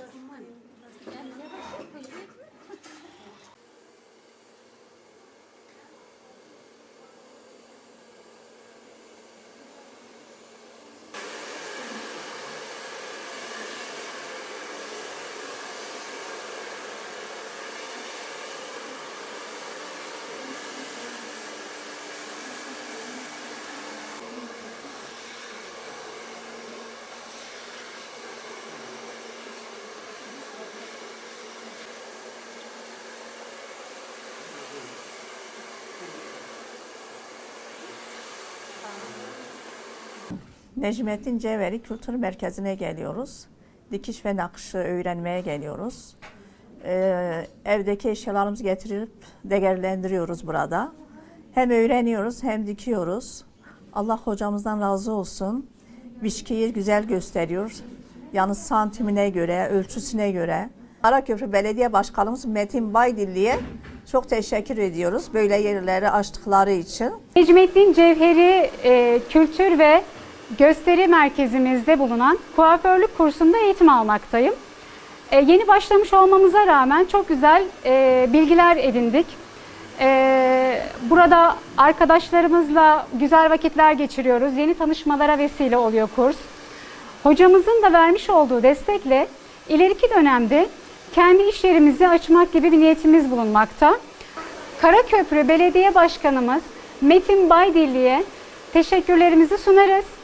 Doesn't Necmettin Cevheri Kültür Merkezi'ne geliyoruz. Dikiş ve nakışı öğrenmeye geliyoruz. Ee, evdeki eşyalarımızı getirip değerlendiriyoruz burada. Hem öğreniyoruz hem dikiyoruz. Allah hocamızdan razı olsun. Biçkiyi güzel gösteriyor. Yani santimine göre, ölçüsüne göre. Karaköprü Belediye Başkanımız Metin Baydilli'ye çok teşekkür ediyoruz. Böyle yerleri açtıkları için. Necmettin Cevheri e, Kültür ve Gösteri Merkezimizde bulunan kuaförlük kursunda eğitim almaktayım. E, yeni başlamış olmamıza rağmen çok güzel e, bilgiler edindik. E, burada arkadaşlarımızla güzel vakitler geçiriyoruz. Yeni tanışmalara vesile oluyor kurs. Hocamızın da vermiş olduğu destekle ileriki dönemde kendi iş yerimizi açmak gibi bir niyetimiz bulunmakta. Karaköprü Belediye Başkanımız Metin Baydilli'ye teşekkürlerimizi sunarız.